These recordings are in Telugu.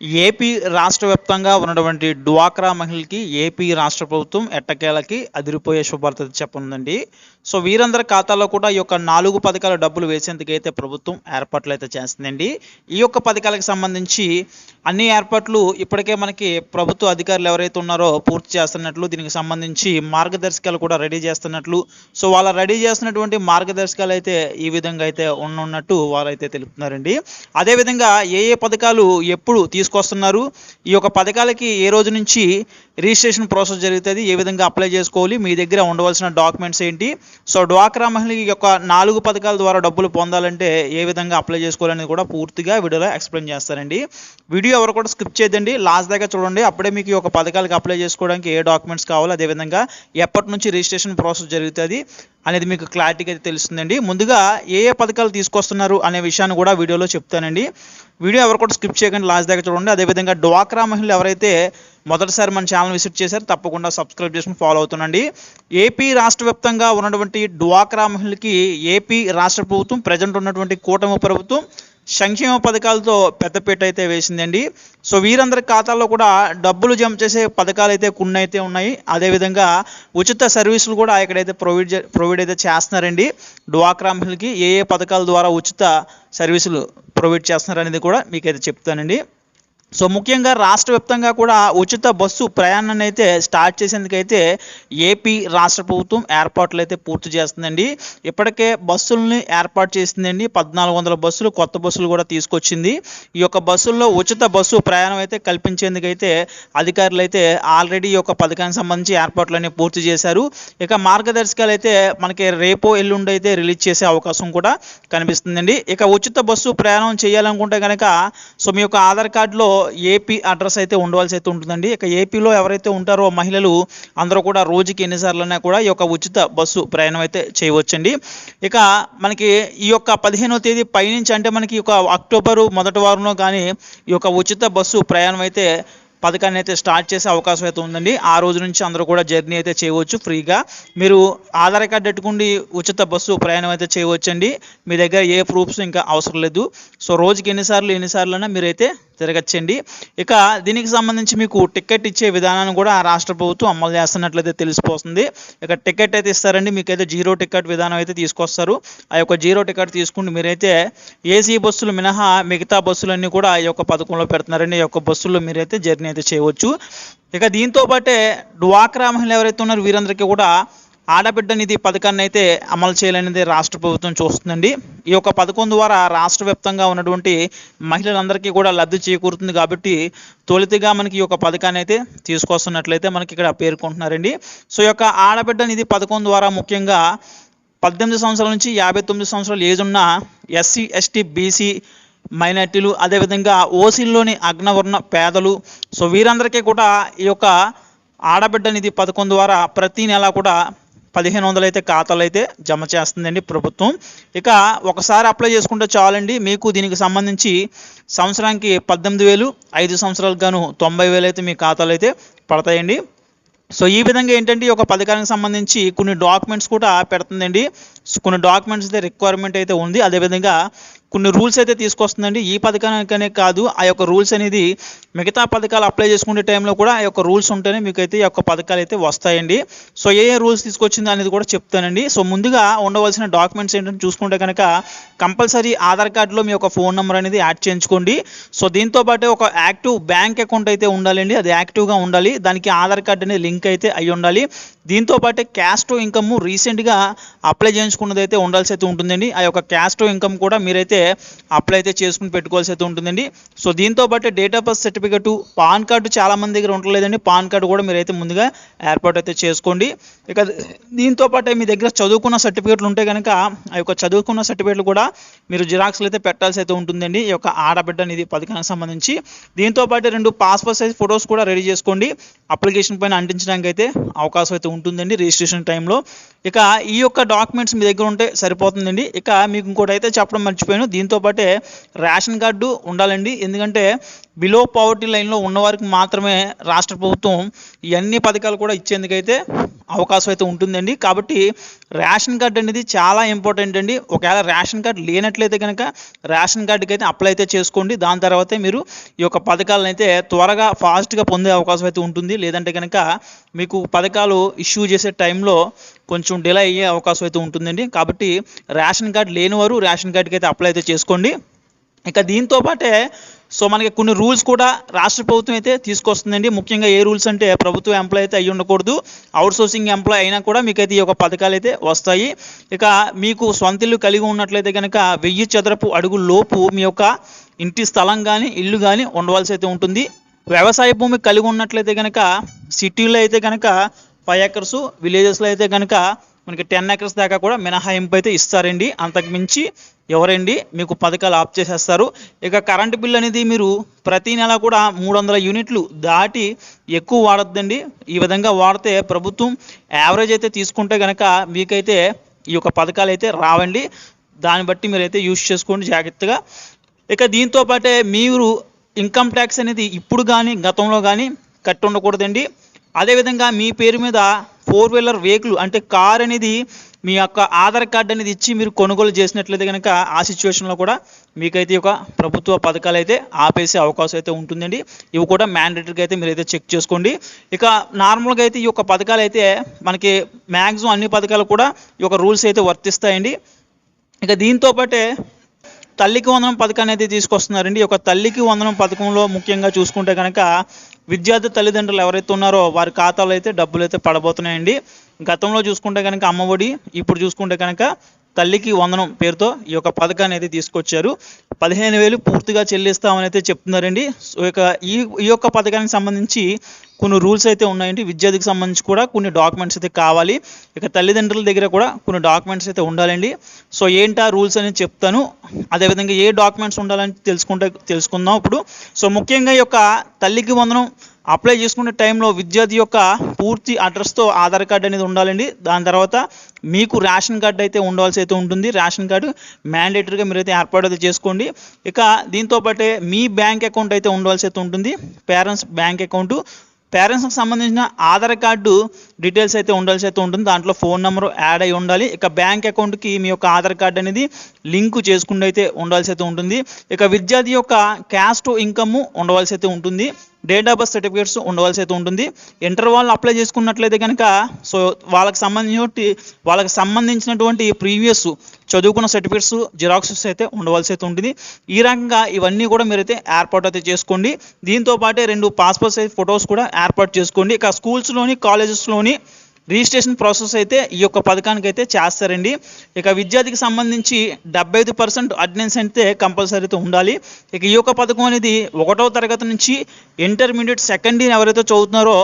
ఏపీ రాష్ట్ర వ్యాప్తంగా ఉన్నటువంటి డ్వాక్రా మహిళకి ఏపీ రాష్ట్ర ప్రభుత్వం ఎట్టకేలకి అదిరిపోయే శుభార్త చెప్పనుందండి. సో వీరందరి ఖాతాలో కూడా ఈ యొక్క నాలుగు పథకాల డబ్బులు వేసేందుకైతే ప్రభుత్వం ఏర్పాట్లు అయితే చేస్తుందండి. ఈ యొక్క పథకాలకు సంబంధించి అన్ని ఏర్పాట్లు ఇప్పటికే మనకి ప్రభుత్వ అధికారులు ఎవరైతే ఉన్నారో పూర్తి చేస్తున్నట్లు దీనికి సంబంధించి మార్గదర్శకాలు కూడా రెడీ చేస్తున్నట్లు సో వాళ్ళ రెడీ చేస్తున్నటువంటి మార్గదర్శకాలు అయితే ఈ విధంగా అయితే ఉన్నట్టు వాళ్ళైతే తెలుపుతున్నారండి. అదేవిధంగా ఏ ఏ పథకాలు ఎప్పుడు తీసుకొస్తున్నారు. ఈ యొక్క పథకాలకి ఏ రోజు నుంచి రిజిస్ట్రేషన్ ప్రాసెస్ జరుగుతుంది ఏ విధంగా అప్లై చేసుకోవాలి మీ దగ్గర ఉండవలసిన డాక్యుమెంట్స్ ఏంటి? సో డ్వాక్రా మహిళకి యొక్క నాలుగు పథకాల ద్వారా డబ్బులు పొందాలంటే ఏ విధంగా అప్లై చేసుకోవాలనేది కూడా పూర్తిగా వీడియోలో ఎక్స్ప్లెయిన్ చేస్తారండి. వీడియో ఎవరు కూడా స్కిప్ చేయదండి లాస్ట్ దాకా చూడండి. అప్పుడే మీకు ఈ యొక్క పథకాలకు అప్లై చేసుకోవడానికి ఏ డాక్యుమెంట్స్ కావాలో అదేవిధంగా ఎప్పటి నుంచి రిజిస్ట్రేషన్ ప్రాసెస్ జరుగుతుంది అనేది మీకు క్లారిటీగా తెలుస్తుందండి. ముందుగా ఏ ఏ పథకాలు తీసుకొస్తున్నారు అనే విషయాన్ని కూడా వీడియోలో చెప్తానండి. వీడియో ఎవరు కూడా స్కిప్ చేయకండి లాస్ట్ దాకా చూడండి. అదేవిధంగా డ్వాక్రా మహిళలు ఎవరైతే మొదటిసారి మన ఛానల్ విజిట్ చేశారు తప్పకుండా సబ్స్క్రైబ్ చేసుకుని ఫాలో అవుతుండండి. ఏపీ రాష్ట్ర వ్యాప్తంగా ఉన్నటువంటి డ్వాక్రా మహిళలకి ఏపీ రాష్ట్ర ప్రభుత్వం ప్రజెంట్ ఉన్నటువంటి కూటమి ప్రభుత్వం సంక్షేమ పథకాలతో పెద్దపీట అయితే వేసిందండి. సో వీరందరి ఖాతాల్లో కూడా డబ్బులు జమ చేసే పథకాలు అయితే కొన్ని అయితే ఉన్నాయి. అదేవిధంగా ఉచిత సర్వీసులు కూడా ఇక్కడైతే ప్రొవైడ్ చే- ప్రొవైడ్ అయితే చేస్తున్నారండి. డ్వాక్రా మహిళకి ఏ ఏ పథకాల ద్వారా ఉచిత సర్వీసులు ప్రొవైడ్ చేస్తున్నారు అనేది కూడా మీకైతే చెప్తానండి. సో ముఖ్యంగా రాష్ట్ర వ్యాప్తంగా కూడా ఉచిత బస్సు ప్రయాణాన్ని అయితే స్టార్ట్ చేసేందుకైతే ఏపీ రాష్ట్ర ప్రభుత్వం ఏర్పాట్లు అయితే పూర్తి చేస్తుందండి. ఇప్పటికే బస్సుల్ని ఏర్పాటు చేసిందండి. పద్నాలుగు వందల బస్సులు కొత్త బస్సులు కూడా తీసుకొచ్చింది. ఈ యొక్క బస్సుల్లో ఉచిత బస్సు ప్రయాణం అయితే కల్పించేందుకైతే అధికారులు అయితే ఆల్రెడీ ఈ యొక్క పథకానికి సంబంధించి ఏర్పాట్లన్నీ పూర్తి చేశారు. ఇక మార్గదర్శకాలు అయితే మనకి రేపో ఎల్లుండి అయితే రిలీజ్ చేసే అవకాశం కూడా కనిపిస్తుందండి. ఇక ఉచిత బస్సు ప్రయాణం చేయాలనుకుంటే కనుక సో మీ యొక్క ఆధార్ కార్డులో ఏపీ అడ్రస్ అయితే ఉండవలసి అయితే ఉంటుందండి. ఇక ఏపీలో ఎవరైతే ఉంటారో మహిళలు అందరూ కూడా రోజుకి ఎన్నిసార్లైనా కూడా ఈ యొక్క ఉచిత బస్సు ప్రయాణం అయితే చేయవచ్చండి. ఇక మనకి ఈ యొక్క పదిహేనో తేదీ పైనుంచి అంటే మనకి ఒక అక్టోబరు మొదటి వారంలో కానీ ఈ యొక్క ఉచిత బస్సు ప్రయాణం అయితే పథకాన్ని అయితే స్టార్ట్ చేసే అవకాశం అయితే ఉందండి. ఆ రోజు నుంచి అందరూ కూడా జర్నీ అయితే చేయవచ్చు ఫ్రీగా. మీరు ఆధార్ కార్డు పెట్టుకుండి ఉచిత బస్సు ప్రయాణం అయితే చేయవచ్చండి. మీ దగ్గర ఏ ప్రూఫ్స్ ఇంకా అవసరం లేదు. సో రోజుకి ఎన్నిసార్లు ఎన్నిసార్లైనా మీరైతే తిరగచ్చండి. ఇక దీనికి సంబంధించి మీకు టికెట్ ఇచ్చే విధానాన్ని కూడా రాష్ట్ర ప్రభుత్వం అమలు చేస్తున్నట్లయితే తెలిసిపోతుంది. ఇక టికెట్ అయితే ఇస్తారండి. మీకైతే జీరో టికెట్ విధానం అయితే తీసుకొస్తారు. ఆ యొక్క జీరో టికెట్ తీసుకుంటే మీరైతే ఏసీ బస్సులు మినహా మిగతా బస్సులన్నీ కూడా ఈ యొక్క పథకంలో పెడుతున్నారండి. ఈ యొక్క బస్సుల్లో మీరైతే జర్నీ అయితే చేయవచ్చు. ఇక దీంతో పాటే డ్వాక్రా మహిళలు ఎవరైతే ఉన్నారో వీరందరికీ కూడా ఆడబిడ్డ నిధి పథకాన్ని అయితే అమలు చేయాలనేది రాష్ట్ర ప్రభుత్వం చూస్తుందండి. ఈ యొక్క పథకం ద్వారా రాష్ట్ర వ్యాప్తంగా ఉన్నటువంటి మహిళలందరికీ కూడా లబ్ధి చేకూరుతుంది కాబట్టి తొలితగా మనకి ఈ యొక్క పథకాన్ని అయితే తీసుకొస్తున్నట్లయితే మనకి ఇక్కడ పేర్కొంటున్నారండి. సో ఈ యొక్క ఆడబిడ్డ నిధి పథకం ద్వారా ముఖ్యంగా పద్దెనిమిది సంవత్సరాల నుంచి యాభై తొమ్మిది సంవత్సరాలు ఏజ్ ఉన్న ఎస్సీ ఎస్టీ బీసీ మైనార్టీలు అదేవిధంగా ఓసీల్లోని అగ్నవర్ణ పేదలు. సో వీరందరికీ కూడా ఈ యొక్క ఆడబిడ్డ నిధి పథకం ద్వారా ప్రతి నెల కూడా పదిహేను వందలు అయితే ఖాతాలు అయితే జమ చేస్తుందండి ప్రభుత్వం. ఇక ఒకసారి అప్లై చేసుకుంటే చాలండి. మీకు దీనికి సంబంధించి సంవత్సరానికి పద్దెనిమిది వేలు ఐదు సంవత్సరాలకు గాను తొంభై వేలు అయితే మీ ఖాతాలు అయితే పడతాయండి. సో ఈ విధంగా ఏంటంటే ఈ యొక్క పథకానికి సంబంధించి కొన్ని డాక్యుమెంట్స్ కూడా పెడుతుందండి. కొన్ని డాక్యుమెంట్స్ అయితే రిక్వైర్మెంట్ అయితే ఉంది. అదేవిధంగా కొన్ని రూల్స్ అయితే తీసుకొస్తుందండి. ఈ పథకానికనే కాదు ఆ యొక్క రూల్స్ అనేది మిగతా పథకాలు అప్లై చేసుకునే టైంలో కూడా ఆ యొక్క రూల్స్ ఉంటేనే మీకు అయితే ఈ యొక్క పథకాలు అయితే వస్తాయండి. సో ఏ ఏ రూల్స్ తీసుకొచ్చింది అనేది కూడా చెప్తానండి. సో ముందుగా ఉండవలసిన డాక్యుమెంట్స్ ఏంటంటే చూసుకుంటే కనుక కంపల్సరీ ఆధార్ కార్డులో మీ యొక్క ఫోన్ నెంబర్ అనేది యాడ్ చేయించుకోండి. సో దీంతో పాటు ఒక యాక్టివ్ బ్యాంక్ అకౌంట్ అయితే ఉండాలండి. అది యాక్టివ్గా ఉండాలి. దానికి ఆధార్ కార్డు అనేది లింక్ అయితే అయి ఉండాలి. దీంతో పాటు క్యాస్ట్ ఇన్కమ్ రీసెంట్గా అప్లై చేయించుకున్నది అయితే ఉండాల్సి అయితే ఉంటుందండి. ఆ యొక్క క్యాస్ట్ ఇన్కమ్ కూడా మీరైతే అప్లై అయితే చేసుకుని పెట్టుకోవాల్సి అయితే ఉంటుందండి. సో దీంతో పాటు date of birth certificate PAN card చాలా మంది దగ్గర ఉండలేదండి. పాన్ కార్డు కూడా మీరైతే ముందుగా ఏర్పాటు అయితే చేసుకోండి. ఇక దీంతో పాటు మీ దగ్గర చదువుకున్న సర్టిఫికెట్లు ఉంటే కనుక ఆ యొక్క చదువుకున్న సర్టిఫికెట్లు కూడా మీరు జిరాక్స్లు అయితే పెట్టాల్సి అయితే ఉంటుందండి. ఈ యొక్క ఆడబిడ్డ నిధి పథకానికి సంబంధించి. దీంతో పాటు రెండు పాస్పోర్ట్ సైజ్ ఫొటోస్ కూడా రెడీ చేసుకోండి. అప్లికేషన్ పైన అంటించడానికి అయితే అవకాశం అయితే ఉంటుందండి రిజిస్ట్రేషన్ టైంలో. ఇక ఈ యొక్క డాక్యుమెంట్స్ మీ దగ్గర ఉంటే సరిపోతుందండి. ఇక మీకు ఇంకోటి అయితే చెప్పడం మర్చిపోయాను. దీంతో పాటే రేషన్ కార్డు ఉండాలండి. ఎందుకంటే బిలో పవర్టీ లైన్లో ఉన్నవారికి మాత్రమే రాష్ట్ర ప్రభుత్వం ఈ అన్ని పథకాలు కూడా ఇచ్చేందుకైతే అవకాశం అయితే ఉంటుందండి. కాబట్టి రేషన్ కార్డు అనేది చాలా ఇంపార్టెంట్ అండి. ఒకవేళ రేషన్ కార్డు లేనట్లయితే కనుక రేషన్ కార్డుకి అయితే అప్లై అయితే చేసుకోండి. దాని తర్వాతే మీరు ఈ యొక్క పథకాలను అయితే త్వరగా ఫాస్ట్గా పొందే అవకాశం అయితే ఉంటుంది. లేదంటే కనుక మీకు పథకాలు ఇష్యూ చేసే టైంలో కొంచెం డిలే అయ్యే అవకాశం అయితే ఉంటుందండి. కాబట్టి రేషన్ కార్డు లేనివారు రేషన్ కార్డుకి అయితే అప్లై అయితే చేసుకోండి. ఇక దీంతో పాటే సో మనకి కొన్ని రూల్స్ కూడా రాష్ట్ర ప్రభుత్వం అయితే తీసుకొస్తుందండి. ముఖ్యంగా ఏ రూల్స్ అంటే ప్రభుత్వ ఎంప్లాయ్ అయితే అయ్యి ఉండకూడదు. అవుట్సోర్సింగ్ ఎంప్లాయ్ అయినా కూడా మీకు అయితే ఈ యొక్క పథకాలు అయితే వస్తాయి. ఇక మీకు సొంత ఇల్లు కలిగి ఉన్నట్లయితే కనుక వెయ్యి చదరపు అడుగు లోపు మీ యొక్క ఇంటి స్థలం కానీ ఇల్లు కానీ ఉండవలసి అయితే ఉంటుంది. వ్యవసాయ భూమి కలిగి ఉన్నట్లయితే కనుక సిటీలో అయితే కనుక ఫైవ్ ఎకర్స్ విలేజెస్లో అయితే కనుక మనకి టెన్ ఎకర్స్ దాకా కూడా మినహాయింపు అయితే ఇస్తారండి. అంతకు మించి ఎవరండి? మీకు పథకాలు ఆఫ్ చేసేస్తారు. ఇక కరెంటు బిల్ అనేది మీరు ప్రతి నెల కూడా మూడు వందల యూనిట్లు దాటి ఎక్కువ వాడద్దండి. ఈ విధంగా వాడితే ప్రభుత్వం యావరేజ్ అయితే తీసుకుంటే కనుక మీకైతే ఈ యొక్క పథకాలు అయితే రావండి. దాన్ని బట్టి మీరైతే యూజ్ చేసుకోండి జాగ్రత్తగా. ఇక దీంతో పాటే మీరు ఇన్కమ్ ట్యాక్స్ అనేది ఇప్పుడు కానీ గతంలో కానీ కట్టి ఉండకూడదండి. అదేవిధంగా మీ పేరు మీద ఫోర్ వీలర్ వెహికల్ అంటే కార్ అనేది మీ యొక్క ఆధార్ కార్డు అనేది ఇచ్చి మీరు కొనుగోలు చేసినట్లయితే కనుక ఆ సిచ్యువేషన్లో కూడా మీకైతే ఒక ప్రభుత్వ పథకాలు అయితే ఆపేసే అవకాశం అయితే ఉంటుందండి. ఇవి కూడా మ్యాండేటరీగా అయితే మీరు అయితే చెక్ చేసుకోండి. ఇక నార్మల్గా అయితే ఈ యొక్క పథకాలు అయితే మనకి మ్యాక్సిమం అన్ని పథకాలు కూడా ఈ యొక్క రూల్స్ అయితే వర్తిస్తాయండి. ఇక దీంతో పాటే తల్లికి వందనం పథకాన్ని అయితే తీసుకొస్తున్నారండి. ఈ యొక్క తల్లికి వందనం పథకంలో ముఖ్యంగా చూసుకుంటే కనుక విద్యార్థి తల్లిదండ్రులు ఎవరైతే ఉన్నారో వారి ఖాతాలో అయితే డబ్బులు అయితే పడబోతున్నాయండి. గతంలో చూసుకుంటే కనుక అమ్మఒడి ఇప్పుడు చూసుకుంటే కనుక తల్లికి వందనం పేరుతో ఈ యొక్క పథకాన్ని అయితే తీసుకొచ్చారు. పదిహేను వేలు పూర్తిగా చెల్లిస్తామని అయితే చెప్తున్నారండి. సో ఇక ఈ ఈ యొక్క పథకానికి సంబంధించి కొన్ని రూల్స్ అయితే ఉన్నాయండి. విద్యార్థికి సంబంధించి కూడా కొన్ని డాక్యుమెంట్స్ అయితే కావాలి. ఇక తల్లిదండ్రుల దగ్గర కూడా కొన్ని డాక్యుమెంట్స్ అయితే ఉండాలండి. సో ఏంటా రూల్స్ అనేది చెప్తాను. అదేవిధంగా ఏ డాక్యుమెంట్స్ ఉండాలని తెలుసుకుంటే తెలుసుకుందాం ఇప్పుడు. సో ముఖ్యంగా ఈ యొక్క తల్లికి వందనం అప్లై చేసుకునే టైంలో విద్యార్థి యొక్క పూర్తి అడ్రస్తో ఆధార్ కార్డు అనేది ఉండాలండి. దాని తర్వాత మీకు రేషన్ కార్డు అయితే ఉండవలసి అయితే ఉంటుంది. రేషన్ కార్డు మ్యాండేటరీగా మీరైతే ఏర్పాటు అయితే చేసుకోండి. ఇక దీంతో పాటే మీ బ్యాంక్ అకౌంట్ అయితే ఉండవలసి అయితే ఉంటుంది. Parents bank account. పేరెంట్స్కి సంబంధించిన ఆధార్ కార్డు డీటెయిల్స్ అయితే ఉండాల్సి అయితే ఉంటుంది. దాంట్లో ఫోన్ నెంబర్ యాడ్ అయి ఉండాలి. ఇక బ్యాంక్ అకౌంట్కి మీ యొక్క ఆధార్ కార్డు అనేది లింక్ చేసుకుండా అయితే ఉండాల్సి అయితే ఉంటుంది. ఇక విద్యార్థి యొక్క క్యాస్ట్ ఇన్కమ్ ఉండవలసి అయితే ఉంటుంది. డేట్ ఆఫ్ బర్త్ సర్టిఫికేట్స్ ఉండవలసి అయితే ఉంటుంది. ఇంటర్ వాళ్ళు అప్లై చేసుకున్నట్లయితే కనుక సో వాళ్ళకి సంబంధించి వాళ్ళకి సంబంధించినటువంటి ప్రీవియస్ చదువుకున్న సర్టిఫికేట్స్ జిరాక్సెస్ అయితే ఉండవలసి అయితే ఉంటుంది. ఈ రకంగా ఇవన్నీ కూడా మీరైతే ఏర్పాటు అయితే చేసుకోండి. దీంతో పాటే రెండు పాస్పోర్ట్ సైజ్ ఫొటోస్ కూడా ఏర్పాటు చేసుకోండి. ఇక స్కూల్స్లోని కాలేజెస్లోని రిజిస్ట్రేషన్ ప్రాసెస్ అయితే ఈ యొక్క పథకానికి అయితే చేస్తారండి. ఇక విద్యార్థికి సంబంధించి డెబ్బై ఐదు పర్సెంట్ అటెండెన్స్ అయితే కంపల్సరీ అయితే ఉండాలి. ఇక ఈ యొక్క పథకం అనేది ఒకటో తరగతి నుంచి ఇంటర్మీడియట్ సెకండ్ ఇయర్ ఎవరైతే చదువుతున్నారో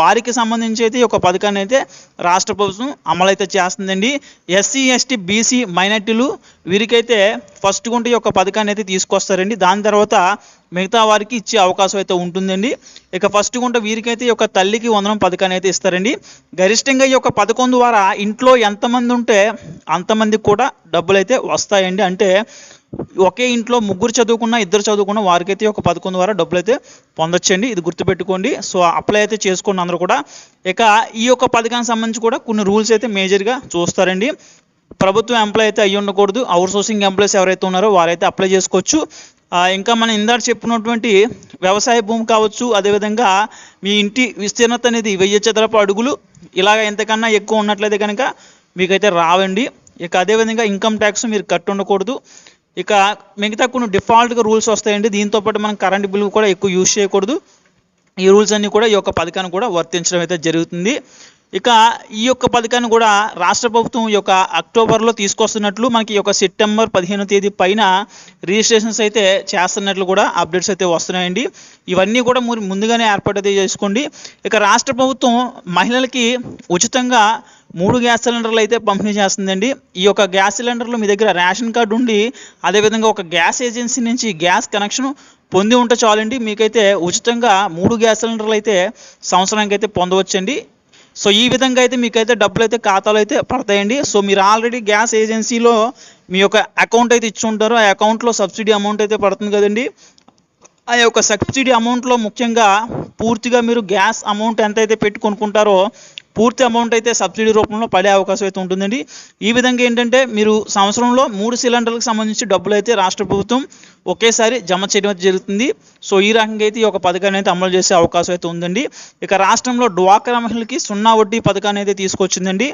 వారికి సంబంధించి అయితే ఈ యొక్క పథకాన్ని అయితే రాష్ట్ర ప్రభుత్వం అమలు అయితే చేస్తుందండి. ఎస్సీ ఎస్టీ బీసీ మైనార్టీలు వీరికైతే ఫస్ట్ గుంట ఈ యొక్క పథకాన్ని అయితే తీసుకొస్తారండి. దాని తర్వాత మిగతా వారికి ఇచ్చే అవకాశం అయితే ఉంటుందండి. ఇక ఫస్ట్ గుంట వీరికైతే ఈ యొక్క తల్లికి వందనం పథకాన్ని అయితే ఇస్తారండి. గరిష్టంగా ఈ యొక్క పథకం ద్వారా ఇంట్లో ఎంతమంది ఉంటే అంతమందికి కూడా డబ్బులు అయితే వస్తాయండి. అంటే ఒకే ఇంట్లో ముగ్గురు చదువుకున్న ఇద్దరు చదువుకున్న వారికైతే ఒక పథకం ద్వారా డబ్బులు అయితే పొందొచ్చండి. ఇది గుర్తుపెట్టుకోండి. సో అప్లై అయితే చేసుకోండి అందరూ కూడా. ఇక ఈ యొక్క పథకానికి సంబంధించి కూడా కొన్ని రూల్స్ అయితే మేజర్గా చూస్తారండి. ప్రభుత్వం ఎంప్లాయ్ అయితే అయ్యి ఉండకూడదు అవుట్ సోర్సింగ్ ఎంప్లాయీస్ ఎవరైతే ఉన్నారో వారైతే అప్లై చేసుకోవచ్చు. ఇంకా మనం ఇందాక చెప్పినటువంటి వ్యవసాయ భూమి కావచ్చు అదేవిధంగా మీ ఇంటి విస్తీర్ణత అనేది వెయ్యి చదరపు అడుగులు. ఇలాగ ఎంతకన్నా ఎక్కువ ఉన్నట్లయితే కనుక మీకైతే రావండి. ఇక అదేవిధంగా ఇన్కమ్ ట్యాక్స్ మీరు కట్టు ఉండకూడదు ఇక మిగతా కొన్ని డిఫాల్ట్గా రూల్స్ వస్తాయండి. దీంతో పాటు మనం కరెంట్ బిల్ కూడా ఎక్కువ యూజ్ చేయకూడదు. ఈ రూల్స్ అన్నీ కూడా ఈ యొక్క పథకాన్ని కూడా వర్తించడం అయితే జరుగుతుంది. ఇక ఈ యొక్క పథకాన్ని కూడా రాష్ట్ర ప్రభుత్వం ఈ యొక్క అక్టోబర్లో తీసుకొస్తున్నట్లు మనకి ఈ యొక్క సెప్టెంబర్ పదిహేనో తేదీ పైన రిజిస్ట్రేషన్స్ అయితే చేస్తున్నట్లు కూడా అప్డేట్స్ అయితే వస్తున్నాయండి. ఇవన్నీ కూడా మీరు ముందుగానే ఏర్పాటు అయితే చేసుకోండి. ఇక రాష్ట్ర ప్రభుత్వం మహిళలకి ఉచితంగా మూడు గ్యాస్ సిలిండర్లు అయితే పంపిణీ చేస్తుందండి. ఈ యొక్క గ్యాస్ సిలిండర్లు మీ దగ్గర రేషన్ కార్డు ఉండి అదేవిధంగా ఒక గ్యాస్ ఏజెన్సీ నుంచి గ్యాస్ కనెక్షన్ పొంది ఉంటే చాలండి. మీకైతే ఉచితంగా మూడు గ్యాస్ సిలిండర్లు అయితే సంవత్సరానికి అయితే పొందవచ్చండి. సో ఈ విధంగా అయితే మీకైతే డబ్బులు అయితే ఖాతాలో అయితే పడతాయండి. సో మీరు ఆల్రెడీ గ్యాస్ ఏజెన్సీలో మీ యొక్క అకౌంట్ అయితే ఇచ్చి ఉంటారు ఆ అకౌంట్లో సబ్సిడీ అమౌంట్ అయితే పడుతుంది కదండి. ఆ యొక్క సబ్సిడీ అమౌంట్లో ముఖ్యంగా పూర్తిగా మీరు గ్యాస్ అమౌంట్ ఎంత అయితే పెట్టి కొనుక్కుంటారో పూర్తి అమౌంట్ అయితే సబ్సిడీ రూపంలో పడే అవకాశం అయితే ఉంటుందండి. ఈ విధంగా ఏంటంటే మీరు సంవత్సరంలో మూడు సిలిండర్లకు సంబంధించి డబ్బులు అయితే రాష్ట్ర ప్రభుత్వం ఒకేసారి జమ చేయడం అయితే జరుగుతుంది. సో ఈ రకంగా అయితే ఈ యొక్క పథకాన్ని అయితే అమలు చేసే అవకాశం అయితే ఉందండి. ఇక రాష్ట్రంలో డ్వాక్రా మహిళలకి సున్నా వడ్డీ పథకాన్ని అయితే తీసుకొచ్చిందండి.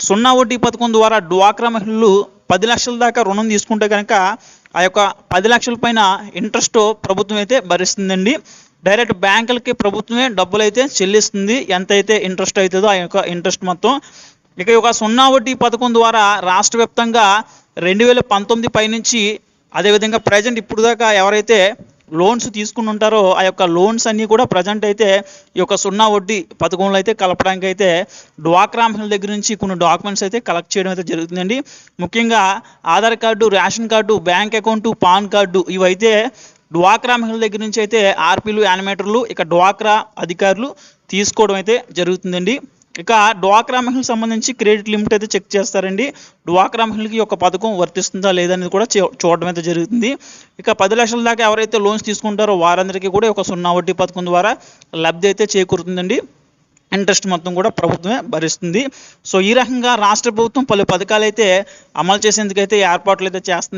సున్నా వడ్డీ పథకం ద్వారా డ్వాక్రా మహిళలు పది లక్షల దాకా రుణం తీసుకుంటే కనుక ఆ యొక్క పది లక్షల పైన ఇంట్రెస్ట్ ప్రభుత్వం అయితే భరిస్తుందండి. డైరెక్ట్ బ్యాంకులకి ప్రభుత్వమే డబ్బులు అయితే చెల్లిస్తుంది. ఎంత అయితే ఇంట్రెస్ట్ అవుతుందో ఆ యొక్క ఇంట్రెస్ట్ మొత్తం. ఇక ఈ యొక్క సున్నా వడ్డీ పథకం ద్వారా రాష్ట్ర వ్యాప్తంగా రెండు వేల పంతొమ్మిది పై నుంచి అదేవిధంగా ప్రజెంట్ ఇప్పుడు దాకా ఎవరైతే లోన్స్ తీసుకుని ఉంటారో ఆ యొక్క లోన్స్ అన్నీ కూడా ప్రజెంట్ అయితే ఈ యొక్క సున్నా వడ్డీ పథకంలో అయితే కలపడానికి అయితే డ్వాక్రా మహిళల దగ్గర నుంచి కొన్ని డాక్యుమెంట్స్ అయితే కలెక్ట్ చేయడం అయితే జరుగుతుందండి. ముఖ్యంగా Aadhaar card ration card bank account PAN card ఇవైతే డ్వాక్రా మహిళల దగ్గర నుంచి అయితే ఆర్పీలు యానిమేటర్లు ఇక డ్వాక్రా అధికారులు తీసుకోవడం అయితే జరుగుతుందండి. ఇక డ్వాక్రా మహిళలకు సంబంధించి క్రెడిట్ లిమిట్ అయితే చెక్ చేస్తారండి. డ్వాక్రా మహిళకి ఒక పథకం వర్తిస్తుందా లేదనేది కూడా చూ- చూడడం అయితే జరుగుతుంది. ఇక పది లక్షల దాకా ఎవరైతే లోన్స్ తీసుకుంటారో వారందరికీ కూడా ఒక సున్నా వడ్డీ పథకం ద్వారా లబ్ధి అయితే చేకూరుతుందండి. ఇంట్రెస్ట్ మొత్తం కూడా ప్రభుత్వమే భరిస్తుంది. సో ఈ రకంగా రాష్ట్ర ప్రభుత్వం పలు పథకాలు అయితే అమలు చేసేందుకైతే ఏర్పాట్లు అయితే చేస్తుంది.